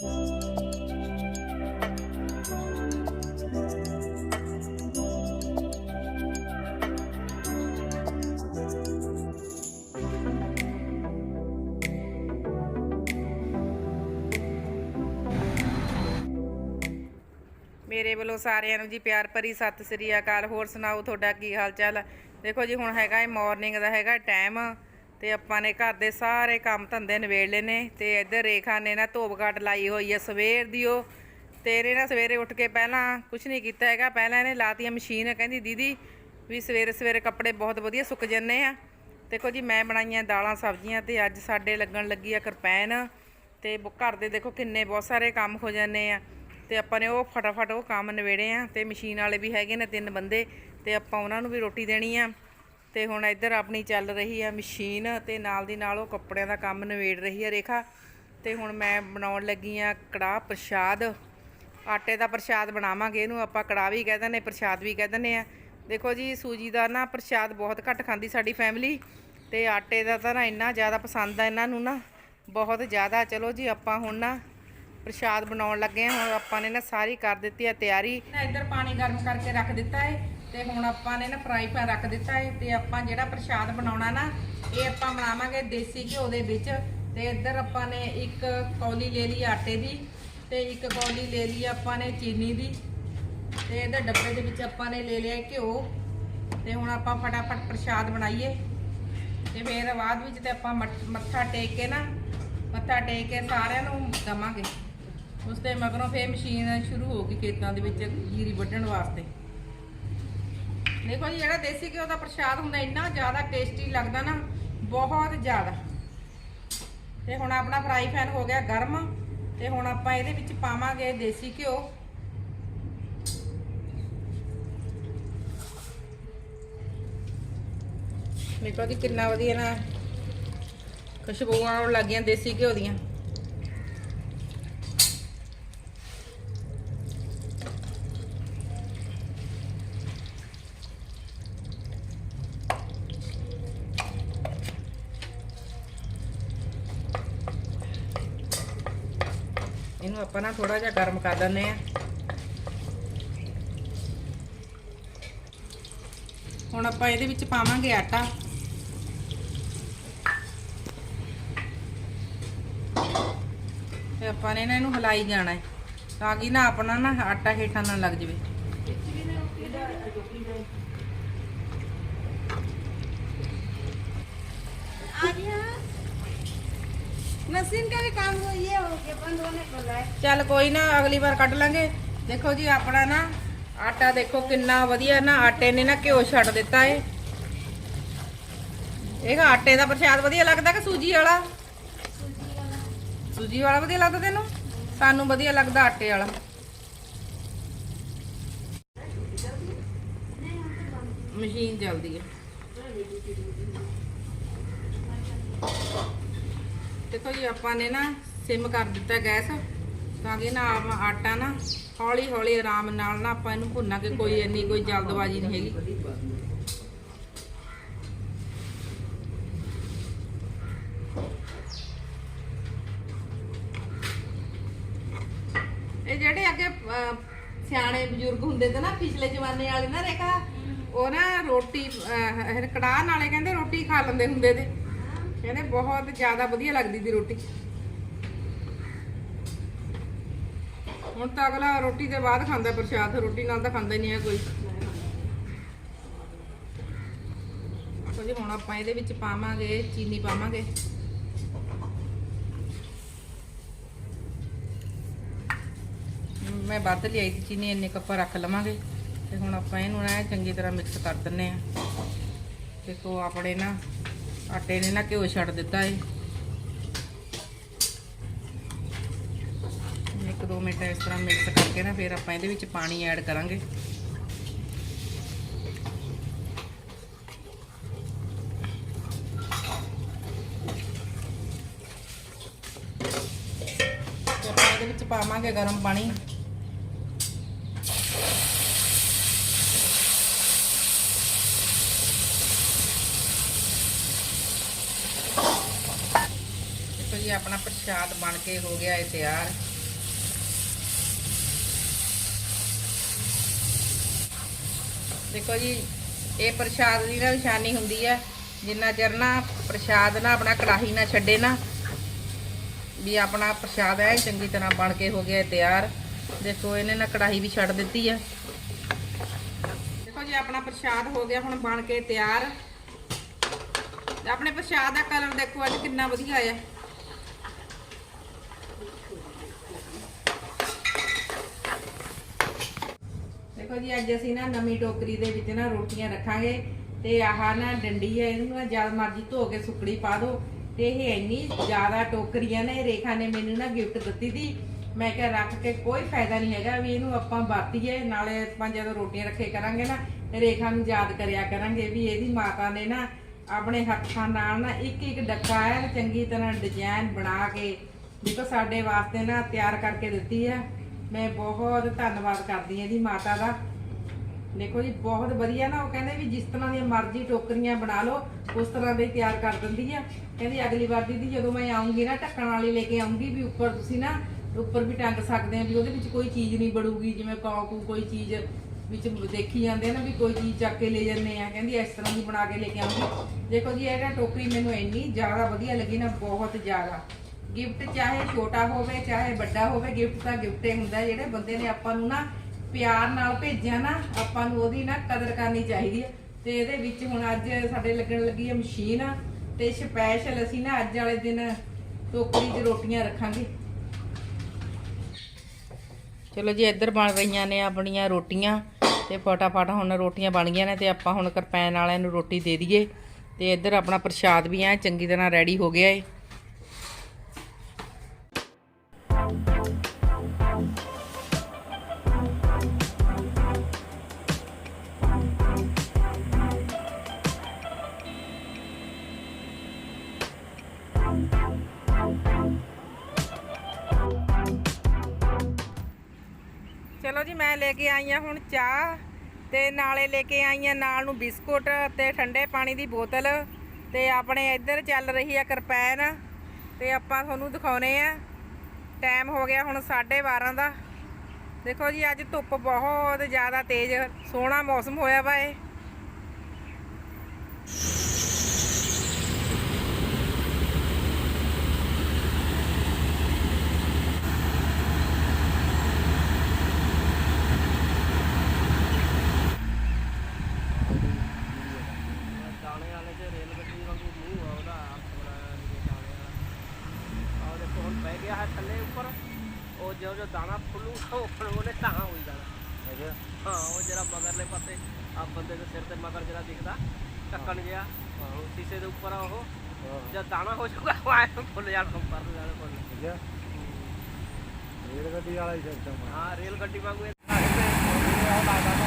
ਮੇਰੇ ਵੱਲੋਂ ਸਾਰਿਆਂ ਨੂੰ ਜੀ ਪਿਆਰ ਭਰੀ ਸਤਿ ਸ੍ਰੀ ਅਕਾਲ। ਹੋਰ ਸੁਣਾਓ, ਤੁਹਾਡਾ ਕੀ ਹਾਲ ਚਾਲ? ਦੇਖੋ ਜੀ, ਹੁਣ ਹੈਗਾ ਇਹ ਮਾਰਨਿੰਗ ਦਾ ਹੈਗਾ ਟਾਈਮ ਤੇ ਆਪਾਂ ਨੇ ਘਰ ਦੇ ਸਾਰੇ ਕੰਮ ਧੰਦੇ ਨਿਬੇੜ ਲਏ ਨੇ ਤੇ ਇੱਧਰ ਰੇਖਾ ਨੇ ਨਾ ਧੋਬ ਘਾਟ ਲਾਈ ਹੋਈ ਹੈ ਸਵੇਰ ਦੀ ਉਹ। ਤੇ ਇਹਨੇ ਨਾ ਸਵੇਰੇ ਉੱਠ ਕੇ ਪਹਿਲਾਂ ਕੁਝ ਨਹੀਂ ਕੀਤਾ ਹੈਗਾ। ਪਹਿਲਾਂ ਇਹਨੇ ਲਾਤੀਆਂ ਮਸ਼ੀਨ, ਕਹਿੰਦੀ, ਦੀਦੀ, ਵੀ ਸਵੇਰੇ ਸਵੇਰੇ ਕੱਪੜੇ ਬਹੁਤ ਵਧੀਆ ਸੁੱਕ ਜੰਨੇ ਆ। ਦੇਖੋ ਜੀ, ਮੈਂ ਬਣਾਈਆਂ ਦਾਲਾਂ, ਸਬਜ਼ੀਆਂ ਤੇ ਅੱਜ ਸਾਡੇ ਲੱਗਣ ਲੱਗੀ ਆ ਕਿਰਪੈਨ ਤੇ ਬ- ਘਰ ਦੇ ਦੇਖੋ ਕਿੰਨੇ ਬਹੁਤ ਸਾਰੇ ਕੰਮ ਹੋ ਜਾਂਦੇ ਆ। ਤੇ ਆਪਾਂ ਨੇ ਉਹ ਫਟਾਫਟ ਉਹ ਕੰਮ ਨਿਬੇੜੇ ਆ ਤੇ ਮਸ਼ੀਨ ਵਾਲੇ ਵੀ ਹੈਗੇ ਨੇ ਤਿੰਨ ਬੰਦੇ ਤੇ ਆਪਾਂ ਉਹਨਾਂ ਨੂੰ ਵੀ ਰੋਟੀ ਦੇਣੀ ਆ। ਤੇ ਹੁਣ ਇੱਧਰ ਆਪਣੀ ਚੱਲ ਰਹੀ ਆ ਮਸ਼ੀਨ ਤੇ ਨਾਲ ਦੀ ਨਾਲ ਉਹ ਕੱਪੜਿਆਂ ਦਾ ਕੰਮ ਨਿਬੇੜ ਰਹੀ ਆ ਰੇਖਾ। ਤੇ ਹੁਣ ਮੈਂ ਬਣਾਉਣ ਲੱਗੀ ਆ ਕੜਾਹ ਪ੍ਰਸ਼ਾਦ। ਆਟੇ ਦਾ ਪ੍ਰਸ਼ਾਦ ਬਣਾਵਾਂਗੇ ਇਹਨੂੰ, ਆਪਾਂ ਕੜਾਹ ਵੀ ਕਹਿ ਦਿੰਦੇ ਨੇ ਪ੍ਰਸ਼ਾਦ ਵੀ ਕਹਿ ਦਿੰਦੇ ਆ। ਦੇਖੋ ਜੀ, ਸੂਜੀ ਦਾ ਨਾ ਪ੍ਰਸ਼ਾਦ ਬਹੁਤ ਘੱਟ ਖਾਂਦੀ ਸਾਡੀ ਫੈਮਿਲੀ ਤੇ ਆਟੇ ਦਾ ਤਾਂ ਨਾ ਇੰਨਾ ਜ਼ਿਆਦਾ ਪਸੰਦ ਆ ਇਹਨਾਂ ਨੂੰ ਨਾ, ਬਹੁਤ ਜ਼ਿਆਦਾ। ਚਲੋ ਜੀ, ਆਪਾਂ ਹੁਣ ਨਾ ਪ੍ਰਸ਼ਾਦ ਬਣਾਉਣ ਲੱਗੇ ਹਾਂ ਹੁਣ ਆਪਾਂ ਨੇ ਨਾ ਸਾਰੀ ਕਰ ਦਿੱਤੀ ਹੈ ਤਿਆਰੀ। ਇੱਧਰ ਪਾਣੀ ਗਰਮ ਕਰਕੇ ਰੱਖ ਦਿੱਤਾ ਹੈ ਤੇ ਹੁਣ ਆਪਾਂ ਨੇ ਨਾ ਫਰਾਈ ਪੈਨ ਰੱਖ ਦਿੱਤਾ ਹੈ ਤੇ ਆਪਾਂ ਜਿਹੜਾ ਪ੍ਰਸ਼ਾਦ ਬਣਾਉਣਾ ਨਾ, ਇਹ ਆਪਾਂ ਬਣਾਵਾਂਗੇ ਦੇਸੀ ਘਿਓ ਦੇ ਵਿੱਚ। ਤੇ ਇੱਧਰ ਆਪਾਂ ਨੇ ਇੱਕ ਕੌਲੀ ਲੈ ਲਈ ਆਟੇ ਦੀ ਤੇ ਇੱਕ ਕੌਲੀ ਲੈ ਲਈ ਆਪਾਂ ਨੇ ਚੀਨੀ ਦੀ। ਤੇ ਇਹਦੇ ਡੱਬੇ ਦੇ ਵਿੱਚ ਆਪਾਂ ਨੇ ਲੈ ਲਿਆ ਘਿਓ। ਤੇ ਹੁਣ ਆਪਾਂ ਫਟਾਫਟ ਪ੍ਰਸ਼ਾਦ ਬਣਾਈਏ। ਤੇ ਫਿਰ ਬਾਅਦ ਵਿੱਚ ਤੇ ਆਪਾਂ ਮੱਠ- ਮੱਥਾ ਟੇਕ ਕੇ ਨਾ, ਮੱਥਾ ਟੇਕ ਕੇ ਸਾਰਿਆਂ ਨੂੰ ਦਵਾਂਗੇ। ਉਸ ਤੇ ਮਗਰੋਂ ਫੇਰ ਮਸ਼ੀਨ ਸ਼ੁਰੂ ਹੋ ਗਈ ਖੇਤਾਂ ਦੇ ਵਿੱਚ, ਜੀਰੀ ਵੱਢਣ ਵਾਸਤੇ। ਦੇਖੋ ਜੀ, ਜਿਹੜਾ ਦੇਸੀ ਘਿਓ ਦਾ ਪ੍ਰਸ਼ਾਦ ਹੁੰਦਾ, ਇੰਨਾ ਜ਼ਿਆਦਾ ਟੇਸਟੀ ਲੱਗਦਾ ਨਾ, ਬਹੁਤ ਜ਼ਿਆਦਾ। ਤੇ ਹੁਣ ਆਪਣਾ ਫਰਾਈ ਪੈਨ ਹੋ ਗਿਆ ਗਰਮ, ਤੇ ਹੁਣ ਆਪਾਂ ਇਹਦੇ ਵਿੱਚ ਪਾਵਾਂਗੇ ਦੇਸੀ ਘਿਓ। ਦੇਖੋ ਜੀ, ਕਿੰਨਾ ਵਧੀਆ ਨਾ ਖੁਸ਼ਬੂਆਂ ਆਉਣ ਲੱਗੀਆਂ ਦੇਸੀ ਘਿਓ ਦੀਆਂ। ਇਹਨੂੰ ਆਪਾਂ ਨਾ ਥੋੜਾ ਜਿਹਾ ਗਰਮ ਕਰ ਦਿੰਦੇ ਆ ਹੁਣ ਆਪਾਂ ਇਹਦੇ ਵਿੱਚ ਪਾਵਾਂਗੇ ਆਟਾ। ਤੇ ਆਪਾਂ ਨੇ ਨਾ ਇਹਨੂੰ ਹਿਲਾਈ ਜਾਣਾ ਹੈ, ਤਾਂ ਕਿ ਨਾ ਆਪਣਾ ਨਾ ਆਟਾ ਹੇਠਾਂ ਨਾ ਲੱਗ ਜਾਵੇ। मशीन का भी काम हो ये हो गया बंद होने को है ਚੱਲ ਕੋਈ ਨਾ ਅਗਲੀ ਵਾਰ ਕੱਢ ਲਾਂਗੇ ਦੇਖੋ ਜੀ ਆਪਣਾ ਨਾ ਆਟਾ ਦੇਖੋ ਕਿੰਨਾ ਵਧੀਆ ਨਾ ਆਟੇ ਨੇ ਨਾ ਘਿਓ ਛੱਡ ਦਿੱਤਾ ਏ ਇਹ ਆਟੇ ਦਾ ਪ੍ਰਸ਼ਾਦ ਵਧੀਆ ਲੱਗਦਾ ਕਿ ਸੂਜੀ ਵਾਲਾ ਸੂਜੀ ਵਾਲਾ ਵਧੀਆ ਲੱਗਦਾ ਤੈਨੂੰ ਸਾਨੂੰ ਵਧੀਆ ਲੱਗਦਾ ਆਟੇ ਵਾਲਾ ਮਸ਼ੀਨ ਚੱਲਦੀ ਹੈ ਦੇਖੋ ਜੀ ਆਪਾਂ ਨੇ ਨਾ ਸਿਮ ਕਰ ਦਿੱਤਾ ਗੈਸ ਤਾਂ ਕਿ ਨਾ ਆਪ ਆਟਾ ਨਾ ਹੌਲੀ ਹੌਲੀ ਆਰਾਮ ਨਾਲ ਨਾ ਆਪਾਂ ਇਹਨੂੰ ਭੁੰਨਾਂਗੇ ਕੋਈ ਇੰਨੀ ਕੋਈ ਜਲਦਬਾਜ਼ੀ ਨਹੀਂ ਹੈਗੀ। ਇਹ ਜਿਹੜੇ ਅੱਗੇ ਸਿਆਣੇ ਬਜ਼ੁਰਗ ਹੁੰਦੇ ਤੇ ਨਾ ਪਿਛਲੇ ਜ਼ਮਾਨੇ ਵਾਲੇ ਨਾ ਰੇਖਾ ਉਹ ਨਾ ਰੋਟੀ ਅਹ, ਕੜਾਹ ਨਾਲੇ ਕਹਿੰਦੇ ਰੋਟੀ ਖਾ ਲੈਂਦੇ ਹੁੰਦੇ ਤੇ। ਕਹਿੰਦੇ ਬਹੁਤ ਜ਼ਿਆਦਾ ਵਧੀਆ ਲੱਗਦੀ ਦੀ ਰੋਟੀ। ਹੁਣ ਤਾਂ ਅਗਲਾ ਰੋਟੀ ਦੇ ਬਾਅਦ ਖਾਂਦਾ, ਪ੍ਰਸ਼ਾਦ ਰੋਟੀ ਨਾਲ ਤਾਂ ਖਾਂਦਾ ਹੀ ਨਹੀਂ ਹੈ ਕੋਈ। ਦੇਖੋ ਜੀ, ਹੁਣ ਆਪਾਂ ਇਹਦੇ ਵਿੱਚ ਪਾਵਾਂਗੇ, ਚੀਨੀ ਪਾਵਾਂਗੇ। ਮੈਂ ਵੱਧ ਲਿਆਈ ਸੀ ਚੀਨੀ, ਇੰਨੇ ਕੱਪ ਰੱਖ ਲਵਾਂਗੇ। ਤੇ ਹੁਣ ਆਪਾਂ ਇਹਨੂੰ ਨਾ ਚੰਗੀ ਤਰ੍ਹਾਂ ਮਿਕਸ ਕਰ ਦਿੰਨੇ ਆ ਦੇਖੋ, ਆਪਣੇ ਨਾ ਆਟੇ ਨੇ ਨਾ ਘਿਓ ਛੱਡ ਦਿੱਤਾ ਏ। ਇੱਕ ਦੋ ਮਿੰਟ ਇਸ ਤਰ੍ਹਾਂ ਮਿਕਸ ਕਰਕੇ ਨਾ ਫਿਰ ਆਪਾਂ ਇਹਦੇ ਵਿੱਚ ਪਾਣੀ ਐਡ ਕਰਾਂਗੇ। ਆਪਾਂ ਇਹਦੇ ਵਿੱਚ ਪਾਵਾਂਗੇ ਗਰਮ ਪਾਣੀ। ਜੀ ਆਪਣਾ ਪ੍ਰਸ਼ਾਦ ਬਣ ਕੇ ਹੋ ਗਿਆ ਹੈ ਤਿਆਰ। ਦੇਖੋ ਜੀ, ਇਹ ਪ੍ਰਸ਼ਾਦ ਦੀ ਨਾ ਨਿਸ਼ਾਨੀ ਹੁੰਦੀ ਹੈ, ਜਿੰਨਾ ਚਿਰ ਨਾ ਪ੍ਰਸ਼ਾਦ ਨਾ ਆਪਣਾ ਕੜਾਹੀ ਨਾ ਛੱਡੇ ਨਾ, ਵੀ ਆਪਣਾ ਪ੍ਰਸ਼ਾਦ ਹੈ ਚੰਗੀ ਤਰ੍ਹਾਂ ਬਣ ਕੇ ਹੋ ਗਿਆ ਤਿਆਰ। ਦੇਖੋ, ਇਹਨੇ ਨਾ ਕੜਾਹੀ ਵੀ ਛੱਡ ਦਿੱਤੀ ਹੈ। ਦੇਖੋ ਜੀ, ਆਪਣਾ ਪ੍ਰਸ਼ਾਦ ਹੋ ਗਿਆ, ਹੁਣ ਬਣ ਕੇ ਤਿਆਰ। ਆਪਣੇ ਪ੍ਰਸ਼ਾਦ ਦਾ ਕਲਰ ਦੇਖੋ ਅੱਜ ਕਿੰਨਾ ਵਧੀਆ ਆਇਆ। ਦੇਖੋ ਜੀ, ਅੱਜ ਅਸੀਂ ਨਾ ਨਵੀਂ ਟੋਕਰੀ ਦੇ ਵਿੱਚ ਨਾ ਰੋਟੀਆਂ ਰੱਖਾਂਗੇ ਤੇ ਆਹ ਨਾ ਡੰਡੀ ਹੈ, ਇਹਨੂੰ ਨਾ ਜਦ ਮਰਜ਼ੀ ਧੋ ਕੇ ਸੁੱਕੜੀ ਪਾ ਦਿਓ। ਤੇ ਇਹ ਇੰਨੀ ਜ਼ਿਆਦਾ ਟੋਕਰੀਆਂ ਨੇ, ਰੇਖਾ ਨੇ ਮੈਨੂੰ ਨਾ ਗਿਫਟ ਦਿੱਤੀ ਸੀ ਮੈਂ ਕਿਹਾ ਰੱਖ ਕੇ ਕੋਈ ਫਾਇਦਾ ਨਹੀਂ ਹੈਗਾ ਵੀ ਇਹਨੂੰ ਆਪਾਂ ਵਰਤੀਏ, ਨਾਲੇ ਆਪਾਂ ਜਦੋਂ ਰੋਟੀਆਂ ਰੱਖੇ ਕਰਾਂਗੇ ਨਾ ਰੇਖਾ ਨੂੰ ਯਾਦ ਕਰਿਆ ਕਰਾਂਗੇ ਵੀ ਇਹਦੀ ਮਾਤਾ ਨੇ ਨਾ ਆਪਣੇ ਹੱਥਾਂ ਨਾਲ ਨਾ ਇੱਕ ਇੱਕ ਡੱਕਾ ਹੈ ਚੰਗੀ ਤਰ੍ਹਾਂ ਡਿਜ਼ਾਈਨ ਬਣਾ ਕੇ, ਦੇਖੋ ਸਾਡੇ ਵਾਸਤੇ ਨਾ ਤਿਆਰ ਕਰਕੇ ਦਿੱਤੀ ਹੈ ਮੈਂ ਬਹੁਤ ਧੰਨਵਾਦ ਕਰਦੀ ਹਾਂ ਇਹਦੀ ਮਾਤਾ ਦਾ। ਦੇਖੋ ਜੀ, ਬਹੁਤ ਵਧੀਆ ਨਾ, ਉਹ ਕਹਿੰਦੇ ਵੀ ਜਿਸ ਤਰ੍ਹਾਂ ਦੀਆਂ ਮਰਜ਼ੀ ਟੋਕਰੀਆਂ ਬਣਾ ਲਓ, ਉਸ ਤਰ੍ਹਾਂ ਦੇ ਤਿਆਰ ਕਰ ਦਿੰਦੀ ਆ। ਕਹਿੰਦੀ ਅਗਲੀ ਵਾਰ ਦੀਦੀ ਜਦੋਂ ਮੈਂ ਆਉਂਗੀ ਨਾ, ਢੱਕਣ ਵਾਲੀ ਲੈ ਕੇ ਆਉਂਗੀ ਵੀ ਉੱਪਰ ਤੁਸੀਂ ਨਾ, ਉੱਪਰ ਵੀ ਟੰਗ ਸਕਦੇ ਆ ਵੀ ਉਹਦੇ ਵਿੱਚ ਕੋਈ ਚੀਜ਼ ਨਹੀਂ ਬੜੂਗੀ ਜਿਵੇਂ ਕੌਕੂ ਕੋਈ ਚੀਜ਼ ਵਿੱਚ ਦੇਖੀ ਜਾਂਦੇ ਆ ਨਾ ਵੀ ਕੋਈ ਚੀਜ਼ ਚੱਕ ਕੇ ਲੈ ਜਾਂਦੇ ਆ। ਕਹਿੰਦੀ ਇਸ ਤਰ੍ਹਾਂ ਦੀ ਬਣਾ ਕੇ ਲੈ ਕੇ ਆਉਂਗੀ ਦੇਖੋ ਜੀ ਇਹਦਾ ਟੋਕਰੀ ਮੈਨੂੰ ਇੰਨੀ ਜ਼ਿਆਦਾ ਵਧੀਆ ਲੱਗੀ ਨਾ, ਬਹੁਤ ਜ਼ਿਆਦਾ। ਗਿਫਟ, ਚਾਹੇ ਛੋਟਾ ਹੋਵੇ, ਚਾਹੇ ਵੱਡਾ ਹੋਵੇ, ਗਿਫਟ ਤਾਂ ਗਿਫਟ ਹੀ ਹੁੰਦਾ। ਜਿਹੜੇ ਬੰਦੇ ਨੇ ਆਪਾਂ ਨੂੰ ਨਾ ਪਿਆਰ ਨਾਲ ਭੇਜਿਆ ਨਾ, ਆਪਾਂ ਨੂੰ ਉਹਦੀ ਨਾ ਕਦਰ ਕਰਨੀ ਚਾਹੀਦੀ ਹੈ ਤੇ ਇਹਦੇ ਵਿੱਚ ਹੁਣ ਅੱਜ ਸਾਡੇ ਲੱਗਣ ਲੱਗੀ ਹੈ ਮਸ਼ੀਨ ਤੇ ਸਪੈਸ਼ਲ ਅਸੀਂ ਨਾ ਅੱਜ ਵਾਲੇ ਦਿਨ ਟੋਕਰੀ 'ਚ ਰੋਟੀਆਂ ਰੱਖਾਂਗੇ। ਚਲੋ ਜੀ, ਇੱਧਰ ਬਣ ਰਹੀਆਂ ਨੇ ਆਪਣੀਆਂ ਰੋਟੀਆਂ, ਤੇ ਫਟਾਫਟ ਹੁਣ ਰੋਟੀਆਂ ਬਣ ਗਈਆਂ ਨੇ, ਤੇ ਆਪਾਂ ਹੁਣ ਕਰਪੈਨ ਵਾਲਿਆਂ ਨੂੰ ਰੋਟੀ ਦੇ ਦਈਏ। ਤੇ ਇੱਧਰ ਆਪਣਾ ਪ੍ਰਸ਼ਾਦ ਵੀ ਆ, ਚੰਗੀ ਤਰ੍ਹਾਂ ਰੈਡੀ ਹੋ ਗਿਆ ਏ। ਮੈਂ ਲੈ ਕੇ ਆਈ ਆ ਹੁਣ ਚਾਹ ਤੇ ਨਾਲੇ ਲੈ ਕੇ ਆਈ ਆ ਨਾਲ ਨੂੰ ਬਿਸਕੁਟ ਤੇ ਠੰਡੇ ਪਾਣੀ ਦੀ ਬੋਤਲ ਤੇ ਆਪਣੇ ਇੱਧਰ ਚੱਲ ਰਹੀ ਆ ਕਿਰਪੈਨ ਤੇ ਆਪਾਂ ਤੁਹਾਨੂੰ ਦਿਖਾਉਨੇ ਆ। ਟਾਈਮ ਹੋ ਗਿਆ ਹੁਣ 12:30 ਦਾ। ਦੇਖੋ ਜੀ, ਅੱਜ ਧੁੱਪ ਬਹੁਤ ਜ਼ਿਆਦਾ ਤੇਜ਼, ਸੋਹਣਾ ਮੌਸਮ ਹੋਇਆ ਵਾ ਇਹ ਦਾਣੇ ਵਾਲੇ ਤੇ ਰੇਲ ਗੱਡੀ ਵਾਂਗੂ ਮੂੰਹ ਆ ਉਹਦਾ ਹੱਥ ਬਣਾਇਆ ਨੀਚੇ ਦਾਣੇ ਵਾਲਾ ਆਹ ਦੇਖੋ ਹੁਣ ਪੈ ਗਿਆ ਹੈ ਥੱਲੇ ਉੱਪਰ ਉਹ ਜਿਉਂ ਜਿਉਂ ਦਾਣਾ ਫੁੱਲੂ ਉਹ ਫਿਰ ਉਹਨੇ ਤਾਂ ਹੋਈ ਜਾਣਾ ਅੱਛਾ। ਹਾਂ ਉਹ ਜਿਹੜਾ ਮਗਰਲੇ ਪਾਸੇ ਆ ਬੰਦੇ ਦੇ ਸਿਰ ਤੇ ਮਗਰ ਜਿਹੜਾ ਦਿਖਦਾ ਉਹ ਸ਼ੀਸ਼ੇ ਦੇ ਉੱਪਰ ਆ ਉਹ। ਜਦ ਦਾਣਾ ਹੋ ਜਾਊਗਾ ਉਹ ਆਏ ਫੁੱਲ ਜਾਣਾ ਉੱਪਰ ਨੂੰ ਜਾਣਾ ਫੁੱਲ। ਅੱਛਾ। ਰੇਲ ਗੱਡੀ ਵਾਲਾ ਹੀ ਸਿਸਟਮ ਆ। ਹਾਂ ਰੇਲ ਗੱਡੀ ਵਾਂਗੂ ਇਹ ਲੱਗਦਾ